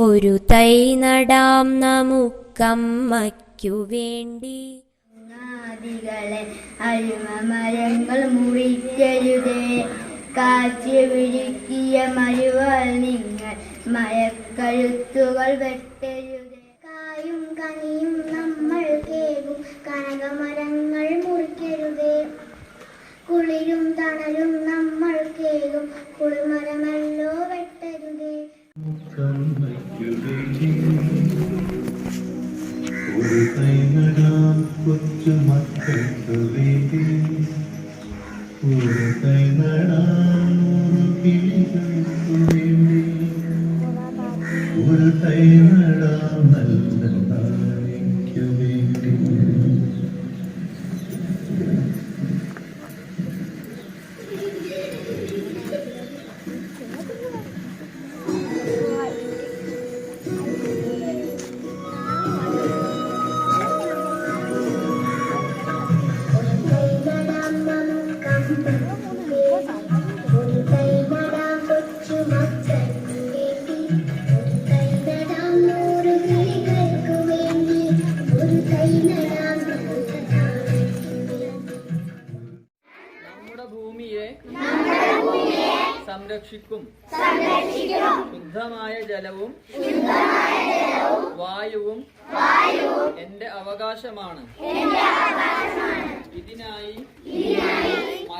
ഒരു തൈ നടാം നമുക്കമ്മയ്ക്കു വേണ്ടി. ആദികളെ അരുമമരങ്ങൾ മുറിക്കരുതേ. കാറ്റ് വിഴുക്കിയ മരുവാൽ നിങ്ങൾ മരക്കഴുത്തുകൾ വെട്ടരുതേ. കായും കനിയും നമ്മൾ കേകും കനകമരങ്ങൾ മുറിക്കരുതേ. കുളിരും തണലും നമ്മൾ കേകും കുളിമരമല്ലോ ഒരു കൊച്ചുമക്കൾക്ക് വേണ്ടി ഒരു കൈനടാം നൂറ് കിളികൾക്ക് വേണ്ടി ഒരു കൈനടാം സംരക്ഷിക്കും. ശുദ്ധമായ ജലവും വായുവും എന്റെ അവകാശമാണ്. ഇതിനായി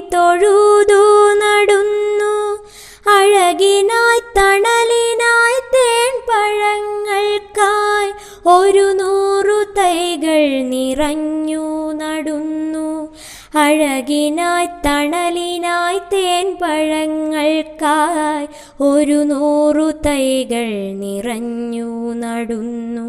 തൊഴുതു നടുന്നു. അഴകിനായി തണലിനായി തേൻ പഴങ്ങൾക്കായി ഒരു നൂറു തൈകൾ നിറഞ്ഞു നടുന്നു. അഴകിനായി തണലിനായി തേൻ പഴങ്ങൾക്കായി ഒരു നൂറു തൈകൾ നിറഞ്ഞു നടുന്നു.